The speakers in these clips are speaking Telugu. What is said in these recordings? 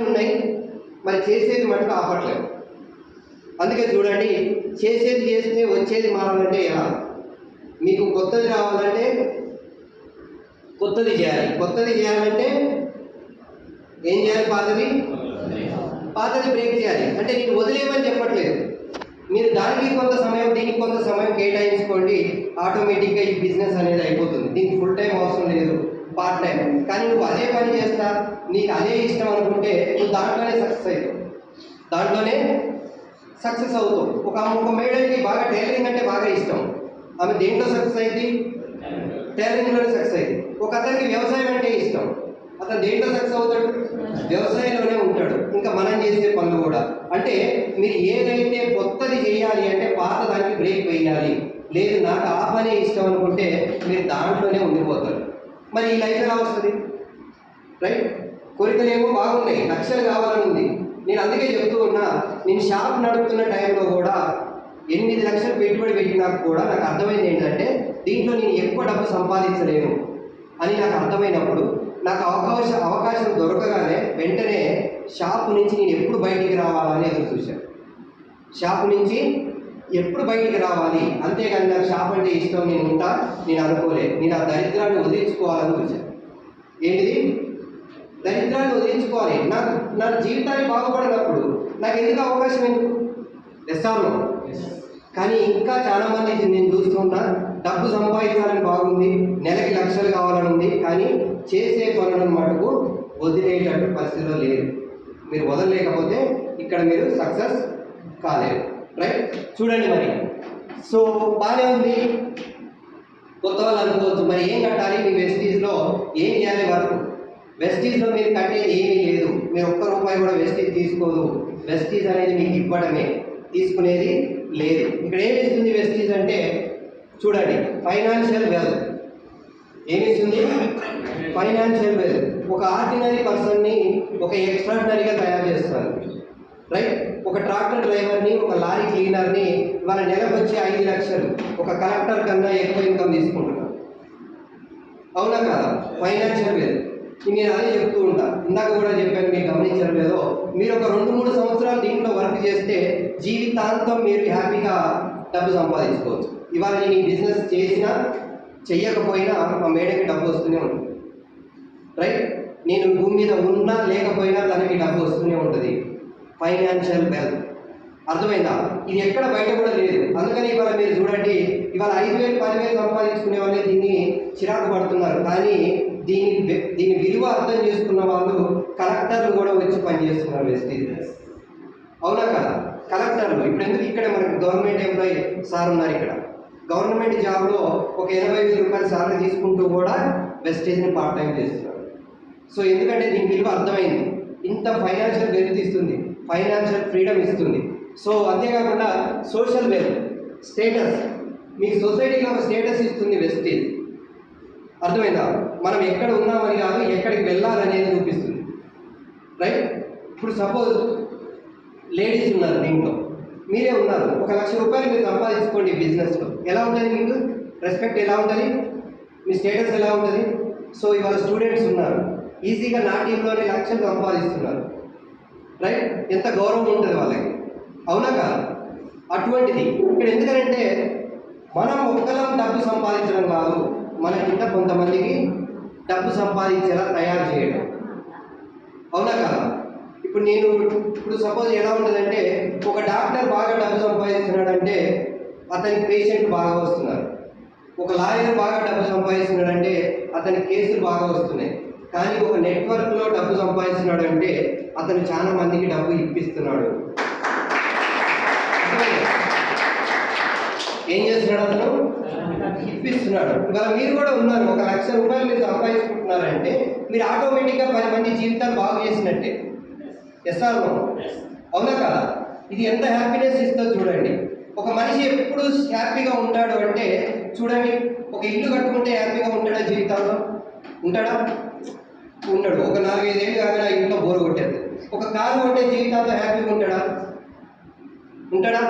ఉన్నాయి. మరి చేసేది మటుకు ఆపట్లేదు. అందుకే చూడండి చేసేది చేస్తే వచ్చేది మారాలంటే ఎలా? మీకు కొత్తది రావాలంటే కొత్తది చేయాలి. కొత్తది చేయాలంటే ఏం చేయాలి పాతది? పాతది బ్రేక్ చేయాలి. అంటే నేను వదిలేయమని చెప్పట్లేదు. మీరు దానికి కొంత సమయం దీనికి కొంత సమయం కేటాయించుకోండి. ఆటోమేటిక్గా ఈ బిజినెస్ అనేది అయిపోతుంది. దీనికి ఫుల్ టైం అవసరం లేదు. పార్ట్ టైం కానీ నువ్వు అదే పని చేస్తా నీకు అదే ఇష్టం అనుకుంటే నువ్వు దాంట్లోనే సక్సెస్ అవుతావు దాంట్లోనే సక్సెస్ అవుతావు. ఒక ఒక మేడల్కి బాగా టైలరింగ్ అంటే బాగా ఇష్టం. ఆమె దేంట్లో సక్సెస్ అయింది? టైలరింగ్లోనే సక్సెస్ అయింది. ఒక అతనికి వ్యవసాయం అంటే ఇష్టం. అతను దేంట్లో సక్సెస్ అవుతాడు? వ్యవసాయంలోనే ఉంటాడు. ఇంకా మనం చేసే పనులు కూడా. అంటే మీరు ఏదైతే కొత్తది చేయాలి అంటే పాత దానికి బ్రేక్ వేయాలి. లేదు నాకు ఆ పనే ఇష్టం అనుకుంటే మీరు దాంట్లోనే ఉండిపోతారు. మరి ఈ లైఫ్ ఎలా వస్తుంది? రైట్? కోరికలేమో బాగున్నాయి లక్షలు కావాలని ఉంది నేను అందుకే చెప్తూ ఉన్నా నేను షాప్ నడుపుతున్న టైంలో కూడా ఎనిమిది లక్షలు పెట్టుబడి పెట్టినా కూడా నాకు అర్థమైంది ఏంటంటే దీంట్లో నేను ఎక్కువ డబ్బు సంపాదించలేను అని నాకు అర్థమైనప్పుడు నాకు అవకాశం అవకాశం దొరకగానే వెంటనే షాప్ నుంచి నేను ఎప్పుడు బయటికి రావాలని ఎదురు చూశాను. షాప్ నుంచి ఎప్పుడు బయటికి రావాలి? అంతేగాని నాకు షాప్ అంటే ఇష్టం నేను ఉంటా నేను అనుకోలే. నేను ఆ దరిద్రాన్ని వదిలించుకోవాలని చూశాను ఏంటిది? దరిద్రాన్ని వదిలించుకోవాలి. నాకు నా జీవితాన్ని బాగుపడినప్పుడు నాకు ఎందుకు అవకాశం ఎందుకు? తెస్తాను కానీ ఇంకా చాలా మంది నేను చూస్తున్నా డబ్బు సంపాదించాలని బాగుంది. నెలకి లక్షలు కావాలని ఉంది. కానీ చేసే పనులను మటుకు వదిలేటట్టు పరిస్థితిలో లేదు. మీరు వదలలేకపోతే ఇక్కడ మీరు సక్సెస్ కాలేరు. రైట్ చూడండి మరి. సో బాగానే ఉంది. కొత్త వాళ్ళు అనుకోవచ్చు. మరి ఏం కట్టాలి? మీ వెస్టీజ్లో ఏం చేయాలి వరకు వెస్టీజ్లో మీరు కట్టేది ఏమీ లేదు. మీరు ఒక్క రూపాయి కూడా వెస్టీజ్ తీసుకోదు. వెస్టీజ్ అనేది మీకు ఇవ్వడమే. తీసుకునేది లేదు. ఇక్కడ ఏమి ఇస్తుంది వెస్టీజ్ అంటే? చూడండి. Financial wealth. ఏమిస్తుంది financial wealth. ఒక ఆర్డినరీ పర్సన్ని ఒక ఎక్స్ట్రాడినరీగా తయారు చేస్తారు. రైట్ ఒక ట్రాక్టర్ డ్రైవర్ని ఒక లారీ క్లీనర్ని వాళ్ళ నెలకు వచ్చే ఐదు లక్షలు ఒక కలెక్టర్ కన్నా ఎక్కువ ఇన్కమ్ తీసుకుంటున్నారు. అవునా కదా? ఫైనాన్షియల్ మీద నేను అదే చెప్తూ ఉంటా. ఇందాక కూడా చెప్పాను మీరు గమనించడం లేదో. మీరు ఒక రెండు మూడు సంవత్సరాలు దీంట్లో వర్క్ చేస్తే జీవితాంతం మీరు హ్యాపీగా డబ్బు సంపాదించుకోవచ్చు. ఇవాళ నేను ఈ బిజినెస్ చేసినా చెయ్యకపోయినా మా మేడకి డబ్బు వస్తూనే ఉంటుంది. రైట్? నేను భూమి మీద ఉన్నా లేకపోయినా తనకి డబ్బు వస్తూనే ఉంటుంది. ఫైనాన్షియల్ వెల్త్ అర్థమైందా? ఇది ఎక్కడ బయట కూడా లేదు. అందుకని ఇవాళ మీరు చూడండి ఇవాళ ఐదు వేలు పదివేలు సంపాదించుకునే వాళ్ళే దీన్ని చిరాకు పడుతున్నారు. కానీ దీని దీని విలువ అర్థం చేసుకున్న వాళ్ళు కలెక్టర్లు కూడా వచ్చి పనిచేస్తున్నారు వెస్టీజ్ అవునా కదా? కలెక్టర్లు. ఇప్పుడు ఎందుకు ఇక్కడ మనకి గవర్నమెంట్ ఎంప్లాయీ సార్ ఉన్నారు ఇక్కడ? గవర్నమెంట్ జాబ్లో ఒక ఎనభై వేల రూపాయలు సార్లు తీసుకుంటూ కూడా వెస్టేజ్ని పార్ట్ టైం చేస్తున్నారు. సో ఎందుకంటే దీని విలువ అర్థమైంది. ఇంత ఫైనాన్షియల్ వెల్త్ ఇస్తుంది. ఫైనాన్షియల్ ఫ్రీడమ్ ఇస్తుంది. సో అంతేకాకుండా సోషల్ వెల్త్ స్టేటస్. మీకు సొసైటీలో ఒక స్టేటస్ ఇస్తుంది వెస్టేజ్ అర్థమైందా? మనం ఎక్కడ ఉన్నామని కాదు ఎక్కడికి వెళ్ళాలనేది చూపిస్తుంది. రైట్? ఇప్పుడు సపోజ్ లేడీస్ ఉన్నారు దీంట్లో. మీరే ఉన్నారు. ఒక లక్ష రూపాయలు మీరు సంపాదించుకోండి బిజినెస్లో ఎలా ఉంటుంది మీకు? రెస్పెక్ట్ ఎలా ఉంటుంది? మీ స్టేటస్ ఎలా ఉంటుంది? సో ఇవాళ స్టూడెంట్స్ ఉన్నారు. ఈజీగా నా టీంలోనే లక్షలు సంపాదిస్తున్నారు. రైట్ ఎంత గౌరవం ఉంటుంది వాళ్ళకి? అవునా కాదు? అటువంటిది. ఇక్కడ ఎందుకంటే మనం ఒక్కలం డబ్బు సంపాదించడం కాదు మన కింద కొంతమందికి డబ్బు సంపాదించేలా తయారు చేయడం. అవునా కదా? ఇప్పుడు నేను ఇప్పుడు సపోజ్ ఎలా ఉంటుందంటే ఒక డాక్టర్ బాగా డబ్బు సంపాదిస్తున్నాడంటే అతనికి పేషెంట్ బాగా వస్తున్నారు. ఒక లాయర్ బాగా డబ్బు సంపాదిస్తున్నాడంటే అతని కేసులు బాగా వస్తున్నాయి. కానీ ఒక నెట్వర్క్లో డబ్బు సంపాదిస్తున్నాడంటే అతను చాలా మందికి డబ్బు ఇప్పిస్తున్నాడు. ఏం చేస్తున్నాడు అతను? ఇప్పిస్తున్నాడు. ఇవాళ మీరు కూడా ఉన్నారు ఒక లక్ష రూపాయలు మీరు సంపాదించుకుంటున్నారంటే మీరు ఆటోమేటిక్గా పది మంది జీవితాలు బాగు చేసినట్టే. ఎస్ ఆర్ నో అవునా కదా? ఇది ఎంత హ్యాపీనెస్ ఇస్తుందో చూడండి. ఒక మనిషి ఎప్పుడు హ్యాపీగా ఉంటాడు అంటే చూడండి ఒక ఇల్లు కట్టుకుంటే హ్యాపీగా ఉంటాడా జీవితంలో? ఉంటాడా? ఉండడు ఒక నాలుగైదేళ్ళు కాగా ఇంట్లో బోర్ కొట్టేది. ఒక కారు కొట్టే జీవితాంతో హ్యాపీగా ఉంటాడా? ఉంటాడా?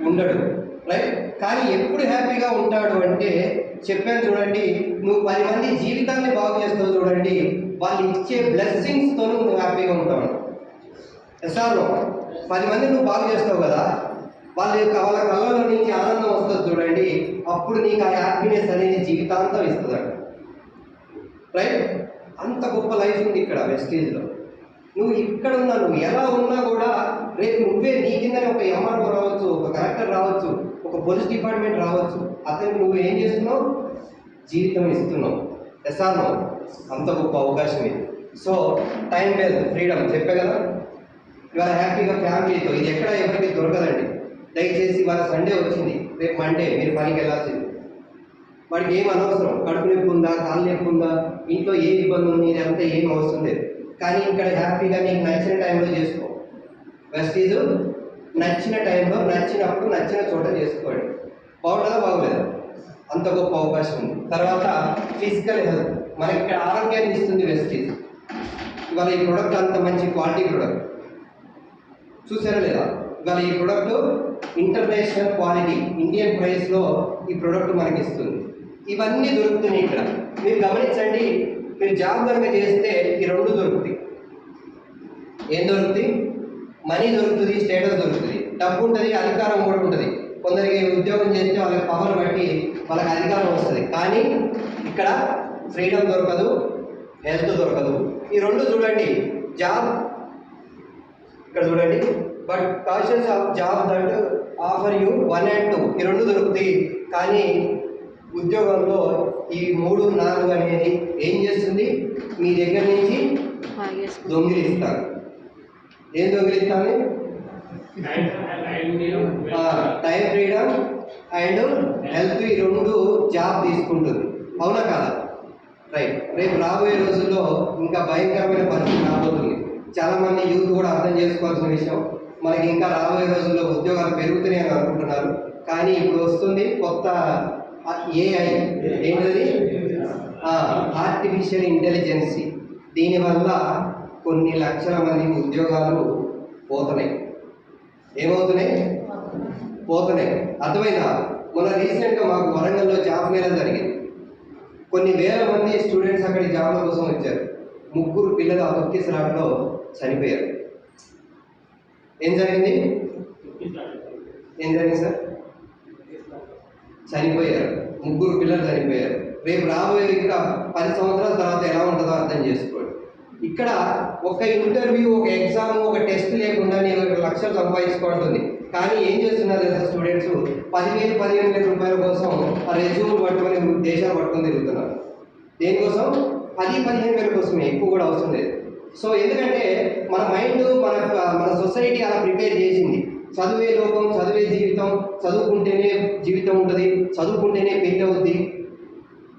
ఉండడు. రైట్ కానీ ఎప్పుడు హ్యాపీగా ఉంటాడు అంటే చెప్పాను చూడండి నువ్వు పది మంది జీవితాన్ని బాగు చేస్తావు చూడండి వాళ్ళు ఇచ్చే బ్లెస్సింగ్స్తో నువ్వు హ్యాపీగా ఉంటావు. ఎస్ఆర్ఓ పది మంది నువ్వు బాగు చేస్తావు కదా. వాళ్ళ యొక్క వాళ్ళ కళ్ళలో నుంచి ఆనందం వస్తుంది చూడండి అప్పుడు నీకు ఆ హ్యాపీనెస్ అనేది జీవితాంతం ఇస్తుంది రైట్ అంత గొప్ప లైఫ్ ఉంది ఇక్కడ వెస్టేజ్లో నువ్వు ఇక్కడ ఉన్నా నువ్వు ఎలా ఉన్నా కూడా రేపు నువ్వే నీ కిందనే ఒక ఎంఆర్ఓ రావచ్చు ఒక కలెక్టర్ రావచ్చు ఒక పోలీస్ డిపార్ట్మెంట్ రావచ్చు. అతనికి నువ్వు ఏం చేస్తున్నావు? జీవితం ఇస్తున్నావు. ఎస్ఆర్నో అంత గొప్ప అవకాశం ఇది. సో టైం లేదు ఫ్రీడమ్ చెప్పే కదా? ఇవాళ హ్యాపీగా ఫ్యామిలీతో ఇది ఎక్కడ ఎవరికి దొరకదండి. దయచేసి ఇవాళ సండే వచ్చింది రేపు మండే మీరు పనికి వెళ్ళాల్సింది. వాడికి ఏం అనవసరం? కడుపు నొప్పి ఉందా? కాలు నొప్పి ఉందా? ఇంట్లో ఏ ఇబ్బంది ఉంది? లేకపోతే ఏం అవసరం లేదు. కానీ ఇక్కడ హ్యాపీగా నీకు నచ్చిన టైంలో చేసుకో. వెస్టీజ్ నచ్చిన టైంలో నచ్చినప్పుడు నచ్చిన చోట చేసుకోండి. బాగుంటుందా? బాగోలేదా అంత గొప్ప అవకాశం ఉంది. తర్వాత ఫిజికల్ హెల్త్ మనకి ఇక్కడ ఆరోగ్యాన్ని ఇస్తుంది వెస్టీజ్ ఇవాళ ఈ ప్రోడక్ట్ అంత మంచి క్వాలిటీ ప్రోడక్ట్ చూసారా లేదా? ఇవాళ ఈ ప్రోడక్ట్ ఇంటర్నేషనల్ క్వాలిటీ ఇండియన్ ప్రైస్లో ఈ ప్రోడక్ట్ మనకి ఇస్తుంది. ఇవన్నీ దొరుకుతున్నాయి ఇక్కడ. మీరు గమనించండి మీరు జాబ్ కనుక చేస్తే ఈ రెండు దొరుకుతాయి. ఏం దొరుకుతాయి? మనీ దొరుకుతుంది స్టేటస్ దొరుకుతుంది. డబ్బు ఉంటుంది అధికారం కూడా ఉంటుంది. కొందరికి ఉద్యోగం చేస్తే వాళ్ళకి పవర్ బట్టి వాళ్ళకి అధికారం వస్తుంది. కానీ ఇక్కడ ఫ్రీడమ్ దొరకదు హెల్త్ దొరకదు. ఈ రెండు చూడండి జాబ్ ఇక్కడ చూడండి. But cautions of job that offer you one and two. ఈ రెండు దొరుకుతాయి. కానీ ఉద్యోగంలో ఈ మూడు నాలుగు అనేది ఏం చేస్తుంది? మీ దగ్గర నుంచి దొంగిలిస్తారు ఏం దొంగిలిస్తాను? టైం ఫ్రీడమ్ అండ్ హెల్త్ ఈ రెండు జాబ్ తీసుకుంటుంది. అవునా కాదా? రైట్. రేపు రాబోయే రోజుల్లో ఇంకా భయంకరమైన పరిస్థితి రాబోతుంది. చాలా మంది యూత్ కూడా అర్థం చేసుకోవాల్సిన విషయం మనకి ఇంకా రాబోయే రోజుల్లో ఉద్యోగాలు పెరుగుతున్నాయి అని అనుకుంటున్నారు. కానీ ఇప్పుడు వస్తుంది కొత్త ఏఐ ఏంటది? ఆర్టిఫిషియల్ ఇంటెలిజెన్సీ దీనివల్ల కొన్ని లక్షల మంది ఉద్యోగాలు పోతున్నాయి. ఏమవుతున్నాయి? పోతున్నాయి. అర్థమైందా? మొన్న రీసెంట్గా మాకు వరంగల్లో జాబ్ మేళ జరిగింది. కొన్ని వేల మంది స్టూడెంట్స్ అక్కడి జాబ్ల కోసం వచ్చారు. ముగ్గురు పిల్లలు ఆ తొక్కిసలాటలో చనిపోయారు. ఏం జరిగింది? ఏం జరిగింది సార్? చనిపోయారు ముగ్గురు పిల్లలు చనిపోయారు రేపు రాబోయే ఇంకా పది సంవత్సరాల తర్వాత ఎలా ఉంటుందో అర్థం చేసుకోండి. ఇక్కడ ఒక ఇంటర్వ్యూ ఒక ఎగ్జామ్ ఒక టెస్ట్ లేకుండా నేను ఒక లక్షలు సంపాదించుకుంటుంది. కానీ ఏం చేస్తున్నారు తెలుసా స్టూడెంట్స్? పదివేలు పదిహేను వేల రూపాయల కోసం ఆ రెజ్యూమ్ పట్టుకొని దేశాలు పట్టుకొని తిరుగుతున్నారు. దేనికోసం? పది పదిహేను వేల కోసమే ఎక్కువ కూడా అవసరం లేదు. సో ఎందుకంటే మన మైండ్ మన మన సొసైటీ అలా ప్రిపేర్ చేసింది. చదువే లోకం చదివే జీవితం చదువుకుంటేనే జీవితం ఉంటుంది చదువుకుంటేనే పెళ్ళి అవుద్ది.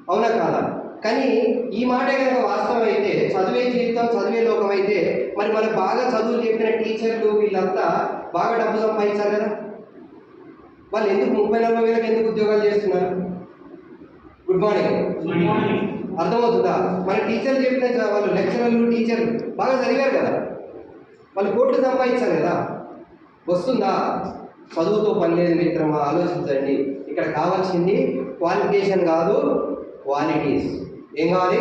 అవునా కాదా? కానీ ఈ మాట కనుక వాస్తవం అయితే చదివే జీవితం చదివే లోకం అయితే మరి మనకు బాగా చదువులు చెప్పిన టీచర్లు వీళ్ళంతా బాగా డబ్బు సంపాదించారు కదా? వాళ్ళు ఎందుకు ముప్పై నలభై వేలకు ఎందుకు ఉద్యోగాలు చేస్తున్నారు? గుడ్ మార్నింగ్ అర్థమవుతుందా? మన టీచర్లు చెప్పిన వాళ్ళు లెక్చరర్లు టీచర్లు బాగా చదివారు కదా? వాళ్ళు కోట్లు సంపాదించారు కదా? వస్తుందా? చదువుతో పని లేదు మిత్రమా ఆలోచించండి. ఇక్కడ కావాల్సింది క్వాలిఫికేషన్ కాదు క్వాలిటీస్ ఏం కావాలి?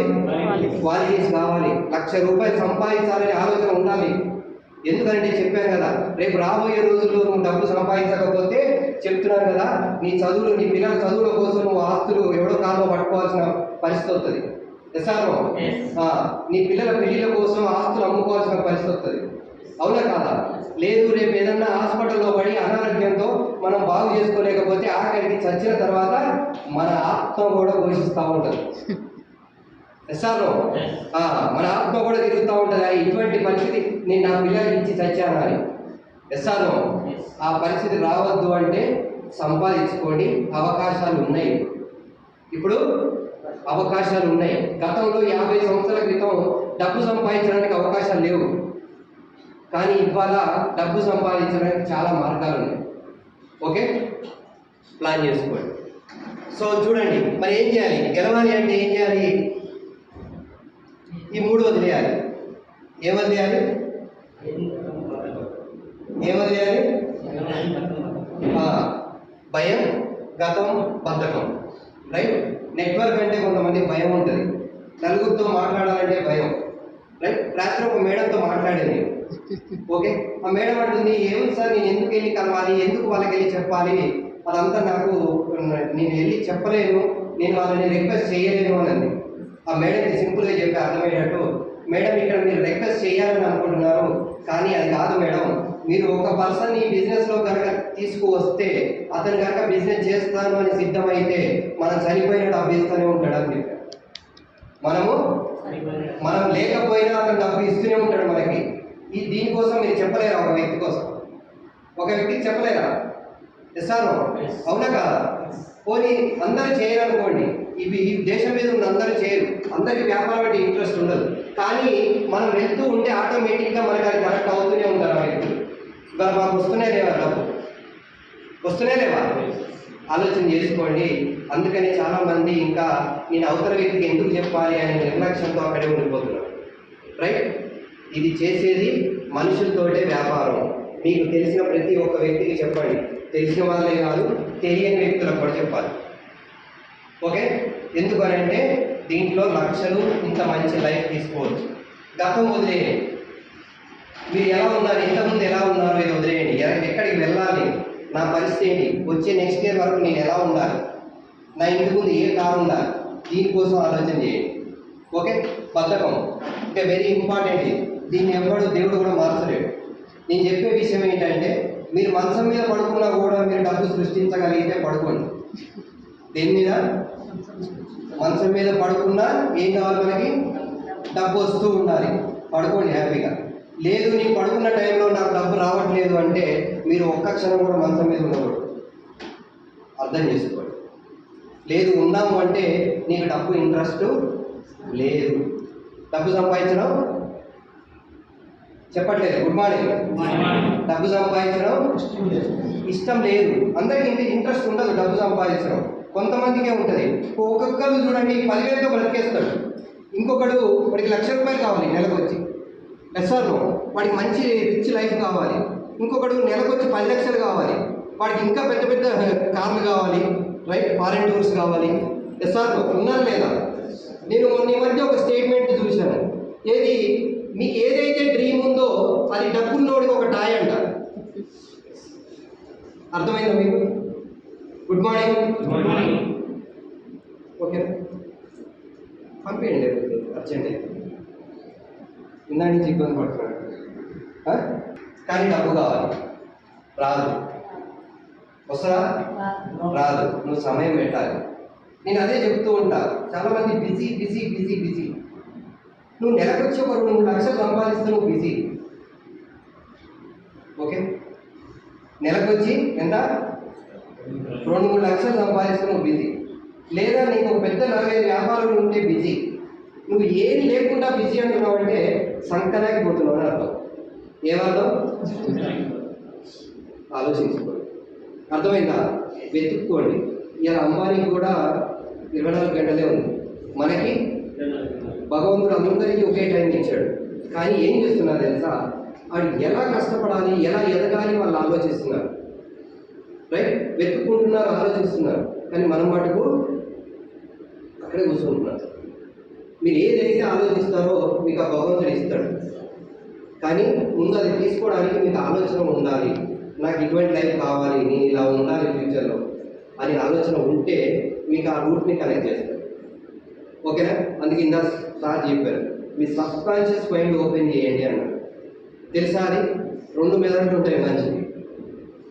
క్వాలిటీస్ కావాలి. లక్ష రూపాయలు సంపాదించాలనే ఆలోచన ఉండాలి. ఎందుకంటే చెప్పాను కదా రేపు రాబోయే రోజుల్లో నువ్వు డబ్బు సంపాదించకపోతే చెప్తున్నాను కదా నీ చదువులు నీ పిల్లల చదువుల కోసం నువ్వు ఆస్తులు ఎవడో కాలో పట్టుకోవాల్సిన పరిస్థితి వస్తుంది. ఎస్ఆర్ఓ నీ పిల్లల పెళ్ళిల కోసం ఆస్తులు అమ్ముకోవాల్సిన పరిస్థితి వస్తుంది. అవునా కాదా? లేదు రేపు ఏదన్నా హాస్పిటల్లో పడి అనారోగ్యంతో మనం బాగు చేసుకోలేకపోతే ఆఖరికి చచ్చిన తర్వాత మన ఆత్మ కూడా ఘోషిస్తూ ఉంటుంది. ఎస్ఆర్ఓ మన ఆత్మ కూడా తిరుగుతూ ఉంటుంది. "ఆ, ఇటువంటి పరిస్థితి నేను నా పిల్లలకి ఇచ్చి చచ్చాను అని ఎస్ఆర్ఓ ఆ పరిస్థితి రావద్దు అంటే సంపాదించుకోండి. అవకాశాలు ఉన్నాయి. ఇప్పుడు అవకాశాలు ఉన్నాయి. గతంలో యాభై సంవత్సరాల క్రితం డబ్బు సంపాదించడానికి అవకాశాలు లేవు. కానీ ఇవాళ డబ్బు సంపాదించడానికి చాలా మార్గాలు ఉన్నాయి. ఓకే? ప్లాన్ చేసుకోండి. సో చూడండి మరి ఏం చేయాలి? గెలవాలి అంటే ఏం చేయాలి? ఈ మూడు వదిలేయాలి. ఏం వదిలేయాలి? ఏం వదిలేయాలి? భయం గతం బద్ధకం. రైట్? నెట్వర్క్ అంటే కొంతమంది భయం ఉంటుంది. నలుగురితో మాట్లాడాలంటే భయం. రైట్? రాత్రి ఒక మేడంతో మాట్లాడింది. ఓకే? ఆ మేడం అంటుంది ఏముంది సార్ నేను ఎందుకు వెళ్ళి కలవాలి? ఎందుకు వాళ్ళకి వెళ్ళి చెప్పాలి? అదంతా నాకు నేను వెళ్ళి చెప్పలేను నేను వాళ్ళని రిక్వెస్ట్ చేయలేను అని అంది. ఆ మేడంకి సింపుల్గా చెప్పి అర్థమయ్యేటట్టు మేడం ఇక్కడ మీరు రిక్వెస్ట్ చేయాలని అనుకుంటున్నారు కానీ అది కాదు మేడం. మీరు ఒక పర్సన్ ఈ బిజినెస్లో కనుక తీసుకువస్తే అతను కనుక బిజినెస్ చేస్తాను అని సిద్ధమైతే మనం చనిపోయిన డబ్బు ఇస్తూనే ఉంటాడు అని చెప్పారు మనము మనం లేకపోయినా అతను డబ్బు ఇస్తూనే ఉంటాడు మనకి. ఈ దీనికోసం మీరు చెప్పలేరా ఒక వ్యక్తి కోసం? ఒక వ్యక్తికి చెప్పలేరా? ఎస్ ఆర్ అవునా కాదా? పోనీ అందరూ చేయరనుకోండి. ఇవి ఈ దేశం మీద ఉన్న అందరూ చేయరు. అందరికి వ్యాపారం అంటే ఇంట్రెస్ట్ ఉండదు. కానీ మనం వెళ్తూ ఉంటే ఆటోమేటిక్గా మనకి అది కనెక్ట్ అవుతూనే ఉంటారు ఆ వ్యక్తులు. ఇవాళ మాకు వస్తూనే లేవా డబ్బు? వస్తూనే లేవా? ఆలోచన చేసుకోండి. అందుకని చాలా మంది ఇంకా నేను అవతల వ్యక్తికి ఎందుకు చెప్పాలి అనే నిర్లక్ష్యంతో అక్కడే ఉండిపోతున్నారు. రైట్ ఇది చేసేది మనుషులతోటే వ్యాపారం. మీకు తెలిసిన ప్రతి ఒక్క వ్యక్తికి చెప్పండి. తెలిసిన వాళ్ళే కాదు తెలియని వ్యక్తులకు కూడా చెప్పాలి. ఓకే? ఎందుకనంటే దీంట్లో లక్షలు ఇంత మంచి లైఫ్ తీసుకోవచ్చు. గతం వదిలేయండి. మీరు ఎలా ఉన్నారు? ఇంతకుముందు ఎలా ఉన్నారు ఇది వదిలేయండి. ఎక్కడికి వెళ్ళాలి? నా పరిస్థితి ఏంటి? వచ్చే నెక్స్ట్ ఇయర్ వరకు నేను ఎలా ఉండాలి? నా ఇంటి ముందు ఏ కారు ఉండాలి? దీనికోసం ఆలోచన చేయండి. ఓకే? బద్ధకం. ఇంకా వెరీ ఇంపార్టెంట్ ఇది. దీన్ని ఎవ్వడు దేవుడు కూడా మార్చలేడు. నేను చెప్పే విషయం ఏంటంటే మీరు మంచం మీద పడుకున్నా కూడా మీరు డబ్బు సృష్టించగలిగితే పడుకోండి. దేని మీద? మంచం మీద పడుకున్నా ఏం కావాలి మనకి? డబ్బు వస్తూ ఉండాలి. పడుకోండి హ్యాపీగా. లేదు నేను పడుకున్న టైంలో నాకు డబ్బు రావట్లేదు అంటే మీరు ఒక్క క్షణం కూడా మంచం మీద ఉండకూడదు. అర్థం చేసుకోండి. లేదు ఉన్నాము అంటే నీకు డబ్బు ఇంట్రెస్ట్ లేదు. డబ్బు సంపాదించడం చెప్పట్లేదు. గుడ్ మార్నింగ్ డబ్బు సంపాదించడం ఇష్టం లేదు. అందరికి ఇంటి ఇంట్రెస్ట్ ఉండదు డబ్బు సంపాదించడం. కొంతమందికే ఉంటుంది. ఒక్కొక్కరు చూడండి పదివేలతో బ్రతికేస్తాడు. ఇంకొకడు వాడికి లక్ష రూపాయలు కావాలి నెలకు వచ్చి ఎస్ఆర్ వాడికి మంచి రిచ్ లైఫ్ కావాలి. ఇంకొకడు నెలకు వచ్చి పది లక్షలు కావాలి. వాడికి ఇంకా పెద్ద పెద్ద కార్లు కావాలి రైట్ ఫారెన్ టూర్స్ కావాలి. ఎస్ఆర్ ఉన్నారు లేదా? నేను మొన్న ఈ మధ్య ఒక స్టేట్మెంట్ చూశాను. ఏది? మీకు ఏదైతే డ్రీమ్ ఉందో అది డబ్బున్నోడికి ఒక టాయ్ అంట. అర్థమైందా మీకు? గుడ్ మార్నింగ్ ఓకే పంపించండి అర్జెంట్. ఇందా నుంచి ఇబ్బంది పడుతున్నాడు? కానీ డబ్బు కావాలి. రాదు. వస్తుందా రాదు. నువ్వు సమయం పెట్టాలి. నేను అదే చెప్తూ ఉంటా. చాలా మంది బిజీ బిజీ బిజీ బిజీ నువ్వు నెలకొచ్చి ఒక రెండు లక్షలు సంపాదిస్తే నువ్వు బిజీ ఓకే నెలకు వచ్చి ఎంత? రెండు మూడు లక్షలు సంపాదిస్తే నువ్వు బిజీ లేదా నీకు ఒక పెద్ద నలభై వ్యాపారాలు ఉంటే బిజీ నువ్వు ఏది లేకుండా బిజీ అంటున్నావు అంటే సంకరాకిపోతున్నావు అని అర్థం. ఏమర్థం ఆలోచించుకోండి. అర్థమైందా? వెతుక్కోండి. ఇలా అమ్మాయికి కూడా ఇరవై నాలుగు గంటలే ఉంది. మనకి? భగవంతుడు అందరికీ ఒకే టైం ఇచ్చాడు. కానీ ఏం చేస్తున్నారు తెలుసా? వాడు ఎలా కష్టపడాలి ఎలా ఎదగాలి వాళ్ళు ఆలోచిస్తున్నారు. రైట్ వెతుక్కుంటున్నారు ఆలోచిస్తున్నారు. కానీ మనం మటుకు అక్కడే కూర్చుంటున్నారు మీరు ఏదైతే ఆలోచిస్తారో మీకు ఆ భగవంతుడు ఇస్తాడు. కానీ ముందు అది తీసుకోవడానికి మీకు ఆలోచన ఉండాలి. నాకు ఇటువంటి లైఫ్ కావాలి నేను ఇలా ఉండాలి ఫ్యూచర్లో అని ఆలోచన ఉంటే మీకు ఆ రూట్ని కనెక్ట్ చేస్తారు ఓకేనా అందుకే ఇందా సార్ చెప్పారు. మీ సబ్ కాన్షియస్ మైండ్ ఓపెన్ చేయండి అన్నారు. తెలుసా అది? రెండు మెదడులు ఉంటాయి మనిషికి.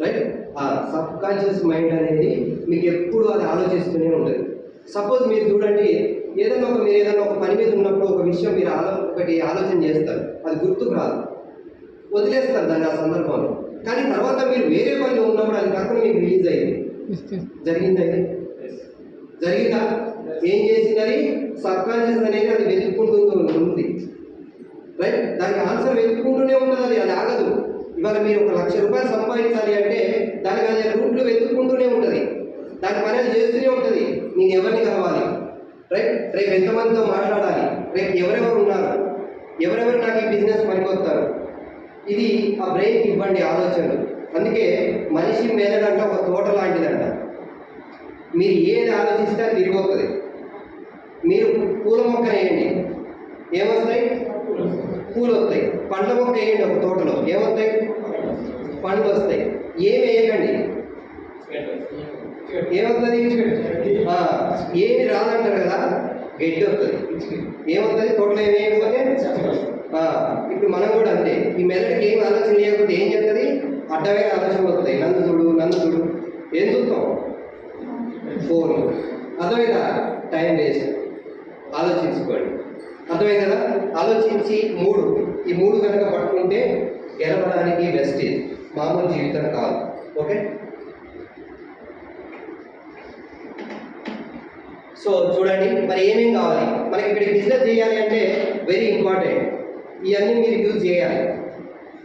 రైట్? ఆ సబ్ కాన్షియస్ మైండ్ అనేది మీకు ఎప్పుడు అది ఆలోచిస్తూనే ఉంటుంది. సపోజ్ మీరు చూడండి ఏదైనా ఒక మీరు ఏదైనా ఒక పని మీద ఉన్నప్పుడు ఒక విషయం మీరు ఆలో ఒకటి ఆలోచన చేస్తారు. అది గుర్తుకు రాదు. వదిలేస్తారు దాన్ని ఆ సందర్భంలో. కానీ తర్వాత మీరు వేరే పనిలో ఉన్నప్పుడు అది కాకుండా మీకు రిలీజ్ అయింది. జరిగిందా ఇది? జరిగిందా? ఏం చేసిందని? అది అనేది అది వెతుక్కుంటూ ఉంది రైట్ దానికి ఆన్సర్ వెతుక్కుంటూనే ఉంటుంది అది అది ఆగదు. ఇవాళ మీరు ఒక లక్ష రూపాయలు సంపాదించాలి అంటే దానికి అది రూట్లు వెతుక్కుంటూనే ఉంటుంది. దాని పని అది చేస్తూనే ఉంటుంది. నేను ఎవరిని కలవాలి? రైట్ రేపు ఎంతమందితో మాట్లాడాలి? రేపు ఎవరెవరు ఉన్నారు? ఎవరెవరు నాకు ఈ బిజినెస్ పనికొస్తారు? ఇది ఆ బ్రెయిన్కి ఇవ్వండి ఆలోచనలు. అందుకే మనిషి మేనడంట ఒక తోట లాంటిదంట. మీరు ఏది ఆలోచిస్తే అది తిరిగి వస్తుంది. మీరు పూల మొక్క వేయండి. ఏమొస్తాయి? పూలు వస్తాయి పండ్ల మొక్క వేయండి ఒక తోటలో. ఏమొస్తాయి? పండ్లు వస్తాయి ఏమి వేయకండి ఏమవుతుంది ఏమి రాదంటారు కదా? గడ్డి వస్తుంది. ఏమవుతుంది తోటలో ఏమి వేయకపోతే? ఇప్పుడు మనం కూడా అంతే. ఈ మెదడుకి ఏం ఆలోచన లేకపోతే ఏం చెప్తుంది? అడ్డమైన ఆలోచనలు వస్తాయి. నన్ను చూడు నన్ను చూడు. ఏం చూస్తాం? ఫోన్. అర్థమైందా? Time waste. ఆలోచించుకోండి. అర్థమైంది కదా? ఆలోచించి మూడు. ఈ మూడు కనుక పట్టుకుంటే గెలవడానికి బెస్ట్ ఇది మామూలు జీవితం కాదు. ఓకే? సో చూడండి మరి ఏమేం కావాలి? మనకి ఇక్కడ బిజినెస్ చేయాలి అంటే వెరీ ఇంపార్టెంట్ ఇవన్నీ మీరు యూజ్ చేయాలి.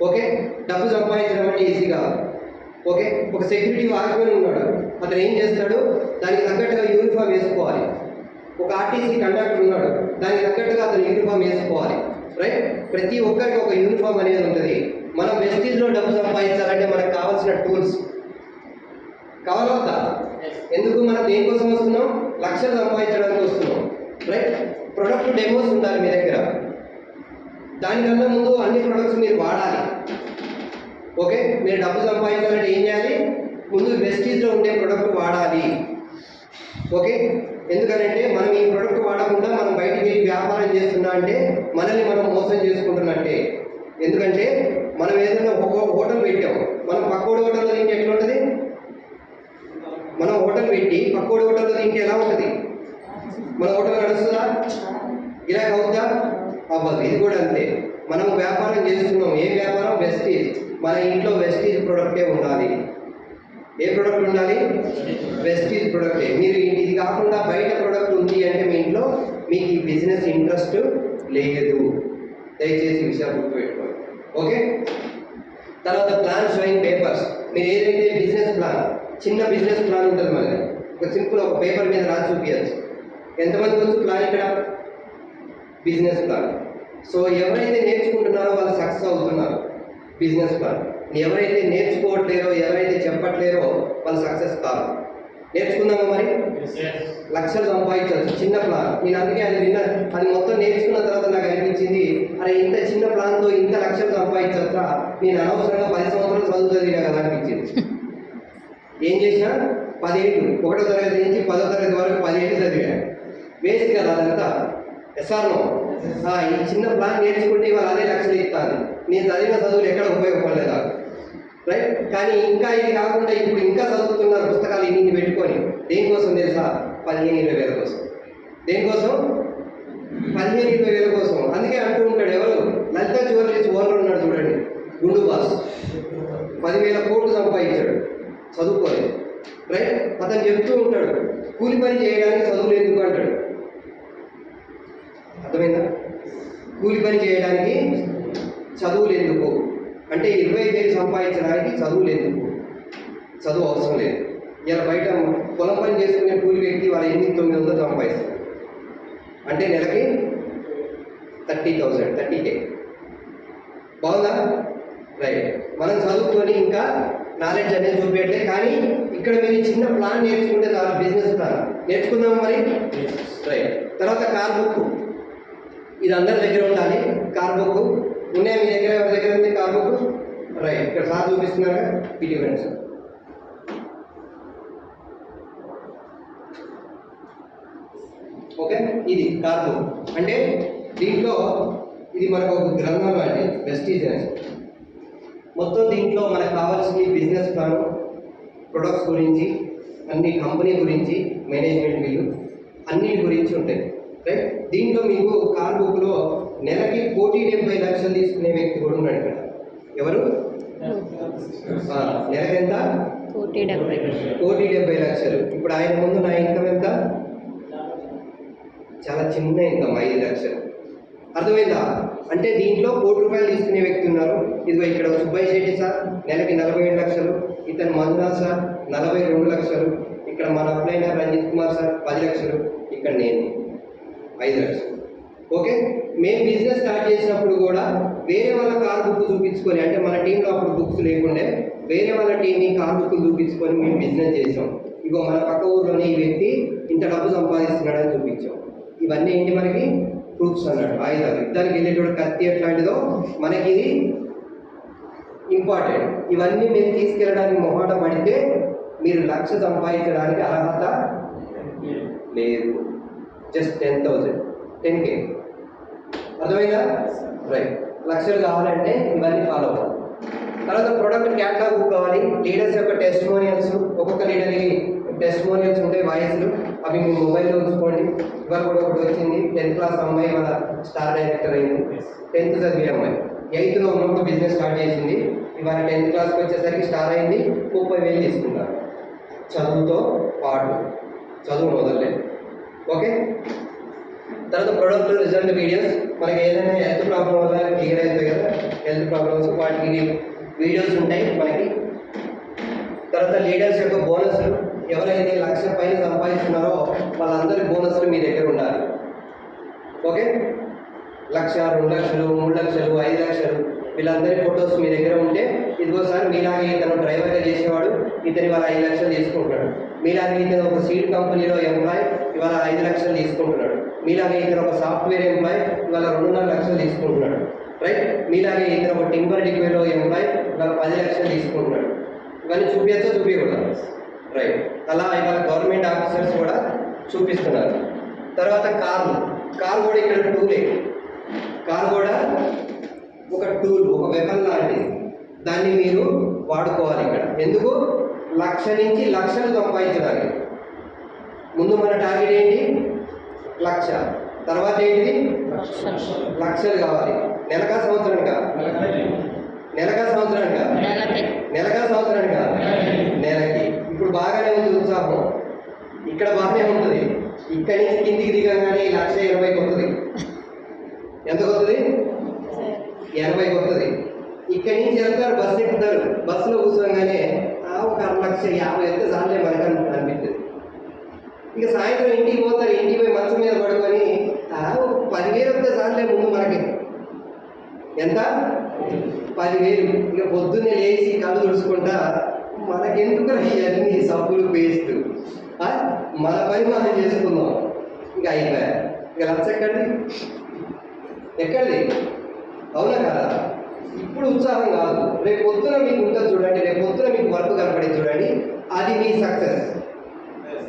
ఓకే? డబ్బు సంపాదించడం అంటే ఈజీ కాదు ఓకే? ఒక సెక్యూరిటీ వాచ్మెన్ ఉన్నాడు. అతను ఏం చేస్తాడు? దానికి తగ్గట్టుగా యూనిఫామ్ వేసుకోవాలి. ఒక ఆర్టీసీ కండక్టర్ ఉన్నాడు. దానికి తగ్గట్టుగా అతను యూనిఫామ్ వేసుకోవాలి. రైట్ ప్రతి ఒక్కరికి ఒక యూనిఫామ్ అనేది ఉంటుంది. మనం వెస్టీజ్లో డబ్బు సంపాదించాలంటే మనకు కావాల్సిన టూల్స్ కావాలా వద్దా? ఎందుకు మనం దేనికోసం వస్తున్నాం? లక్షలు సంపాదించడానికి వస్తున్నాం. రైట్ ప్రొడక్ట్ డెమోస్ ఉండాలి మీ దగ్గర. దానికన్నా ముందు అన్ని ప్రొడక్ట్స్ మీరు వాడాలి. ఓకే మీరు డబ్బు సంపాదించాలంటే ఏం చేయాలి? ముందు వెస్టీజ్లో ఉండే ప్రొడక్ట్ వాడాలి. ఓకే ఎందుకనంటే మనం ఈ ప్రొడక్ట్ వాడకుండా మనం బయటికి వెళ్ళి వ్యాపారం చేస్తున్నా అంటే మనల్ని మనం మోసం చేసుకుంటున్నట్టే ఎందుకంటే మనం ఏదైనా ఒక హోటల్ పెట్టాం. మనం పక్కోడి హోటల్లో తింటే ఎట్లా ఉంటుంది? మనం హోటల్ పెట్టి పక్కోడి హోటల్లో తింటే ఎలా ఉంటుంది? మన హోటల్ నడుస్తుందా? ఇలా అవుతుందా అవ్వదు. ఇది కూడా అంతే. మనం వ్యాపారం చేస్తున్నాం. ఏ వ్యాపారం? వెస్టీజ్ మన ఇంట్లో వెస్టీజ్ ప్రొడక్టే ఉండాలి. ఏ ప్రొడక్ట్ ఉండాలి? ప్రెస్టీజ్ ప్రోడక్ట్ మీరు ఇది కాకుండా బయట ప్రొడక్ట్ ఉంది అంటే మీ ఇంట్లో మీకు ఈ బిజినెస్ ఇంట్రెస్ట్ లేదు. దయచేసి విషయాలు గుర్తుపెట్టుకోండి. ఓకే? తర్వాత ప్లాన్ షోయింగ్ పేపర్స్ మీరు ఏదైతే బిజినెస్ ప్లాన్ చిన్న బిజినెస్ ప్లాన్ ఉంటుంది మరి ఒక సింపుల్ ఒక పేపర్ మీద రాసి చూపించచ్చు. ఎంతమంది వచ్చు ప్లాన్ ఇక్కడ? బిజినెస్ ప్లాన్ సో ఎవరైతే నేర్చుకుంటున్నారో వాళ్ళు సక్సెస్ అవుతున్నారు. బిజినెస్ ప్లాన్ ఎవరైతే నేర్చుకోవట్లేరో ఎవరైతే చెప్పట్లేరో వాళ్ళు సక్సెస్ కాదు నేర్చుకుందామా మరి? లక్షలు సంపాదించవచ్చు చిన్న ప్లాన్ నేను అందుకే అది విన్న అది మొత్తం నేర్చుకున్న తర్వాత నాకు అనిపించింది అరే ఇంత చిన్న ప్లాన్తో ఇంత లక్షలు సంపాదించవచ్చా నేను అనవసరంగా పది సంవత్సరాలు చదువుతుంది కదా అనిపించింది. ఏం చేసినా? పదిహేడు ఒకటో తరగతి నుంచి పదో తరగతి వరకు పదిహేడు చదివా. వేస్ట్ కదా అదంతా. ఎస్ఆర్నో ఈ చిన్న ప్లాన్ నేర్చుకుంటే వాళ్ళు అదే లక్షలు ఇస్తాను. నేను చదివిన చదువులు ఎక్కడ ఉపయోగపడలేదా రైట్ కానీ ఇంకా ఇది కాకుండా ఇప్పుడు ఇంకా చదువుతున్నారు పుస్తకాలు ఇన్ని పెట్టుకొని దేనికోసం తెలుసా? పదిహేను ఇరవై వేల కోసం. దేనికోసం? పదిహేను ఇరవై వేల కోసం. అందుకే అంటూ ఉంటాడు ఎవరు? లలిత జ్యువెలరీస్ ఓనర్ ఉన్నాడు చూడండి. గుండు బాస్ పదివేల కోట్లు సంపాదించాడు. చదువుకోలేదు. రైట్ అతను చెప్తూ ఉంటాడు కూలి పని చేయడానికి చదువులు ఎందుకు అంటాడు? అర్థమైందా? కూలి పని చేయడానికి చదువులు ఎందుకు? అంటే ఇరవై వేలు సంపాదించడానికి చదువులు ఎందుకు చదువు అవసరం లేదు. ఇలా బయట పొలం పని చేసుకునే కూలి వ్యక్తి వాళ్ళ ఎనిమిది తొమ్మిది వందలు సంపాదిస్తారు అంటే నెలకి థర్టీ థౌసండ్ థర్టీ కే. బాగుందా? రైట్. మనం చదువుకొని ఇంకా నాలెడ్జ్ అనేది చూపించట్లేదు కానీ ఇక్కడ మీరు చిన్న ప్లాన్ నేర్చుకుంటే చాలా బిజినెస్ ప్లాన్. నేర్చుకుందాం మరి? రైట్. తర్వాత కార్ బుక్. ఇది అందరి దగ్గర ఉండాలి. Car book. ఉన్నాయి మీ దగ్గర ఎవరి దగ్గర ఉంది? Car book? రైట్ ఇక్కడ సార్ చూపిస్తున్నారా ఇది ఇవ్వండి సార్. ఓకే ఇది కార్ బుక్. అంటే దీంట్లో ఇది మనకు ఒక గ్రంథం లాంటి వెస్టీజ్ అని. మొత్తం దీంట్లో మనకు కావాల్సిన బిజినెస్ ప్లాన్ ప్రొడక్ట్స్ గురించి అన్ని కంపెనీ గురించి మేనేజ్మెంట్ బిల్లు అన్నిటి గురించి ఉంటాయి. రైట్? దీంట్లో మీకు కార్ బుక్లో నెలకి కోటి డెబ్బై లక్షలు తీసుకునే వ్యక్తి కూడా ఉన్నాడు ఇక్కడ. ఎవరు? నెలకి ఎంత? కోటి డెబ్బై కోటి డెబ్బై లక్షలు. ఇప్పుడు ఆయన ముందు నా ఇన్కమ్ ఎంత? చాలా చిన్న ఇన్కమ్ ఐదు లక్షలు. అర్థమైందా? అంటే దీంట్లో కోటి రూపాయలు తీసుకునే వ్యక్తి ఉన్నారు. ఇదిగో ఇక్కడ సుబ్బయ్య శెట్టి సార్ నెలకి నలభై ఏడు లక్షలు. ఇతను మంజునాథ్ సార్ నలభై రెండు లక్షలు. ఇక్కడ మన అప్లైనర్ రంజిత్ కుమార్ సార్ పది లక్షలు. ఇక్కడ నేను ఐదు లక్షలు. ఓకే? మేము బిజినెస్ స్టార్ట్ చేసినప్పుడు కూడా వేరే వాళ్ళ కార్ బుక్ చూపించుకొని అంటే మన టీంలో అప్పుడు బుక్స్ లేకుండే వేరే వాళ్ళ టీంని కార్ బుక్లు చూపించుకొని మేము బిజినెస్ చేసాం ఇగో మన పక్క ఊర్లోనే ఈ వ్యక్తి ఇంత డబ్బు సంపాదిస్తున్నాడని చూపించాం. ఇవన్నీ ఏంటి మనకి? ప్రూఫ్స్ అన్నాడు ఆయుధాలు. యుద్ధానికి వెళ్ళేటువంటి కత్తి ఎట్లాంటిదో మనకి ఇది ఇంపార్టెంట్ ఇవన్నీ మీరు తీసుకెళ్ళడానికి మొహాట పడితే మీరు లక్ష సంపాదించడానికి అర్హత లేదు. Just ten thousand ten K అర్థమైందా? రైట్ లక్షలు కావాలంటే ఇవన్నీ ఫాలో అవ్వాలి తర్వాత ప్రొడక్ట్ క్యాటలాగ్ బుక్ కావాలి. లీడర్స్ యొక్క టెస్టిమోనియల్స్ ఒక్కొక్క లీడర్కి టెస్టిమోనియల్స్ ఉంటాయి వాయిస్లు అవి మీ మొబైల్లో ఉంచుకోండి. ఇవాళ కూడా ఒకటి వచ్చింది. టెన్త్ క్లాస్ అమ్మాయి వాళ్ళ స్టార్ డైరెక్టర్ అయింది. టెన్త్ చదివే అమ్మాయి. ఎయిత్లో ఉన్నప్పుడు బిజినెస్ స్టార్ట్ చేసింది. ఇవాళ టెన్త్ క్లాస్కి వచ్చేసరికి స్టార్ అయింది. ముప్పై వేలు తీసుకుంటారు చదువుతో పాటు. చదువు మొదలలేదు ఓకే తర్వాత ప్రొడక్ట్ రిజల్ట్ వీడియోస్ మనకి ఏదైనా హెల్త్ ప్రాబ్లం వల్ల క్లియర్ అవుతుంది కదా హెల్త్ ప్రాబ్లమ్స్ వాటికి వీడియోస్ ఉంటాయి మనకి. తర్వాత లీడర్స్ యొక్క బోనస్లు ఎవరైతే లక్ష పైన సంపాదిస్తున్నారో వాళ్ళందరి బోనస్లు మీ దగ్గర ఉండాలి. ఓకే లక్ష రెండు లక్షలు మూడు లక్షలు ఐదు లక్షలు వీళ్ళందరి ఫొటోస్ మీ దగ్గర ఉంటే ఇదిగోసారి మీలాగే ఇతను డ్రైవర్గా చేసేవాడు ఇతని ఇవాళ ఐదు లక్షలు తీసుకుంటున్నాడు. మీలాగే ఇతను ఒక సీడ్ కంపెనీలో ఎంప్లాయ్ ఇవాళ ఐదు లక్షలు తీసుకుంటున్నాడు. మీలాగే ఇతను ఒక సాఫ్ట్వేర్ ఎంప్లాయ్ ఇవాళ రెండున్నర లక్షలు తీసుకుంటున్నాడు. రైట్ మీలాగే ఇతను ఒక టింబర్ డిగ్రీలో ఎంప్లాయ్ ఇవాళ పది లక్షలు తీసుకుంటున్నాడు. ఇవన్నీ చూపించచ్చో చూపించకూడదు రైట్ అలా ఇవాళ గవర్నమెంట్ ఆఫీసర్స్ కూడా చూపిస్తున్నారు. తర్వాత కార్లు కార్ కూడా ఇక్కడ టూలే. కార్ కూడా ఒక టూల్ ఒక వెపన్ లాంటిది. దాన్ని మీరు వాడుకోవాలి ఇక్కడ. ఎందుకు? లక్ష నుంచి లక్షలు సంపాదించడానికి. ముందు మన టార్గెట్ ఏంటి? లక్ష తర్వాత ఏంటిది? లక్షలు. కావాలి. నెలకా సంవత్సరానికా? నెలకా సంవత్సరానికా? నెలకా. సంవత్సరానికా? నెలకి. ఇప్పుడు బాగానే ఉంది ఉత్సాహం. ఇక్కడ బాగానే ఉంటుంది. ఇక్కడి నుంచి కిందికి దిగగానే లక్ష ఇరవైకి వస్తుంది. ఎంతకు వస్తుంది? ఎనభైకి వస్తుంది. ఇక్కడి నుంచి వెళ్తారు బస్సు ఎక్కుతారు. బస్సులో కూర్చోగానే ఆ, ఒక అర లక్ష యాభై వెళ్తే చాలే మనకు అని అనిపిస్తుంది. ఇక సాయంత్రం ఇంటికి పోతారు ఇంటికి పోయి మంచం మీద పడుకొని పదివేలు వస్తే చాలే ముందు మనకి. ఎంత? పదివేలు. ఇక పొద్దున్నే లేచి కళ్ళు తుడుచుకుంటా మనకెందుకు ఇవన్నీ సబ్బులు పేస్ట్? మన పని మనం చేసుకుందాం. ఇక అయిపోయా. ఇక లచ్చ ఎక్కడిది? ఎక్కడిది? అవునా కదా? ఇప్పుడు ఉత్సాహం కాదు. రేపు పొద్దున మీకు ఉంటుంది చూడండి రేపు పొద్దున మీకు వర్క్ కనపడింది చూడండి. అది మీ సక్సెస్.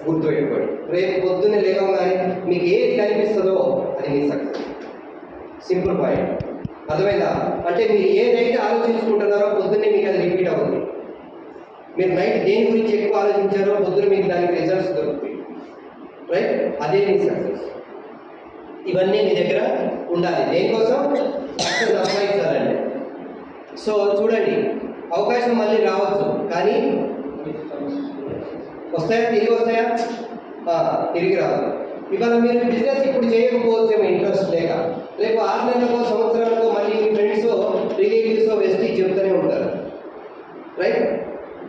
గుర్తుపెట్టుకోండి. రేపు పొద్దున్న లేవగానే మీకు ఏది కనిపిస్తుందో అది మీ సక్సెస్ సింపుల్ పాయింట్ అర్థమైందా? అంటే మీరు ఏదైతే ఆలోచించుకుంటున్నారో పొద్దున్నే మీకు అది రిపీట్ అవుతుంది. మీరు నైట్ దేని గురించి ఎక్కువ ఆలోచించారో పొద్దున మీకు దానికి రిజల్ట్స్ దొరుకుతాయి. రైట్ అదే మీ సక్సెస్ ఇవన్నీ మీ దగ్గర ఉండాలి. దేనికోసం? సక్సెస్ సంపాదించాలండి. సో చూడండి. అవకాశం మళ్ళీ రావచ్చు కానీ వస్తాయా? తిరిగి వస్తాయా? తిరిగి రాదు. ఇవాళ మీరు బిజినెస్ ఇప్పుడు చేయకపోవచ్చు ఇంట్రెస్ట్ లేక రేపు ఆరు నెలలకో సంవత్సరాలకో మళ్ళీ మీ ఫ్రెండ్స్ రిలేటివ్స్ వెస్టీ చెప్తూనే ఉంటారు. రైట్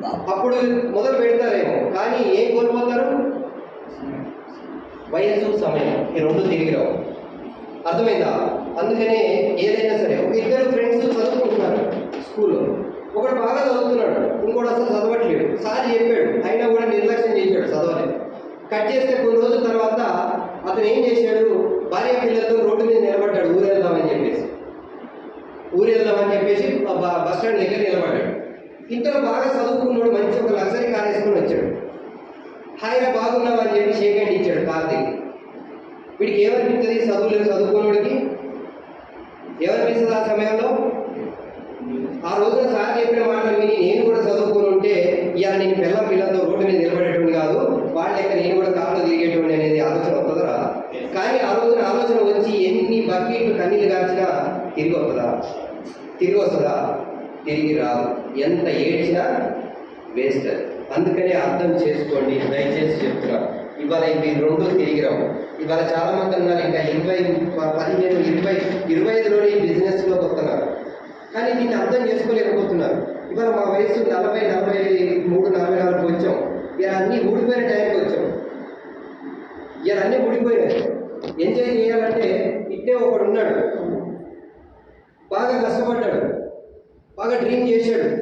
అప్పుడు మొదలు పెడతారేమో. కానీ ఏం కోల్పోతారు వయస్సు సమయం. ఈ రెండు తిరిగి రావు. అర్థమైందా? అందుకనే ఏదైనా సరే ఒక ఇద్దరు ఫ్రెండ్స్ చదువుకుంటున్నారు స్కూల్లో. ఒకడు బాగా చదువుతున్నాడు ఇంకోటి అసలు చదవట్లేడు సార్ చెప్పాడు అయినా కూడా నిర్లక్ష్యం చేశాడు చదవలేదు. కట్ చేస్తే కొన్ని రోజుల తర్వాత అతను ఏం చేశాడు? భార్య పిల్లలతో రోడ్డు మీద నిలబడ్డాడు ఊరు వెళ్దామని చెప్పేసి ఊరు వెళ్దామని చెప్పేసి బస్ స్టాండ్ దగ్గర నిలబడ్డాడు. ఇంతలో బాగా చదువుకున్నాడు మంచి ఒక లగ్జరీ కార్ వేసుకొని వచ్చాడు. హాయిగా బాగున్నావు? అని చెప్పి షేక్ హ్యాండ్ ఇచ్చాడు కార్తీక్ వీడికి ఏమనిపిస్తుంది? చదువులేదు చదువుకున్నోడికి. ఏమనిపిస్తుంది ఆ సమయంలో? ఆ రోజున సార్ చెప్పిన మాటలు విని నేను కూడా చదువుకున్నాను. ఉంటే ఇవాళ నేను పిల్ల పిల్లలతో రోడ్డు మీద నిలబడేటువంటి కాదు వాళ్ళ లెక్క నేను కూడా కాళ్ళు తిరిగేటువంటి అనేది ఆలోచన వస్తుందా? కానీ ఆ రోజున ఆలోచన వచ్చి ఎన్ని బకెట్లు కన్నీళ్ళు కాల్చినా తిరిగి వస్తుందా? తిరిగి వస్తుందా? తిరిగి రాదు. ఎంత ఏడ్చినా వేస్ట్. అందుకనే అర్థం చేసుకోండి. దయచేసి చెప్తున్నా. ఇవాళ ఇవి రెండు తిరిగి రావు. ఇవాళ చాలా మంది ఉన్నారు ఇంకా ఇరవై పదిహేను ఇరవై ఇరవై ఐదులోనే ఈ బిజినెస్లోకి వస్తున్నారు. కానీ దీన్ని అర్థం చేసుకోలేకపోతున్నారు. ఇవాళ మా వయసు నలభై నలభై మూడు నలభై నాలుగు వచ్చాం. ఇలా అన్నీ ఊడిపోయిన టైంకి వచ్చాం. ఇలా అన్నీ ఊడిపోయినాయి. ఎంజాయ్ చేయాలంటే ఇట్టే ఒకడు ఉన్నాడు. బాగా కష్టపడ్డాడు. బాగా డ్రీమ్ చేశాడు.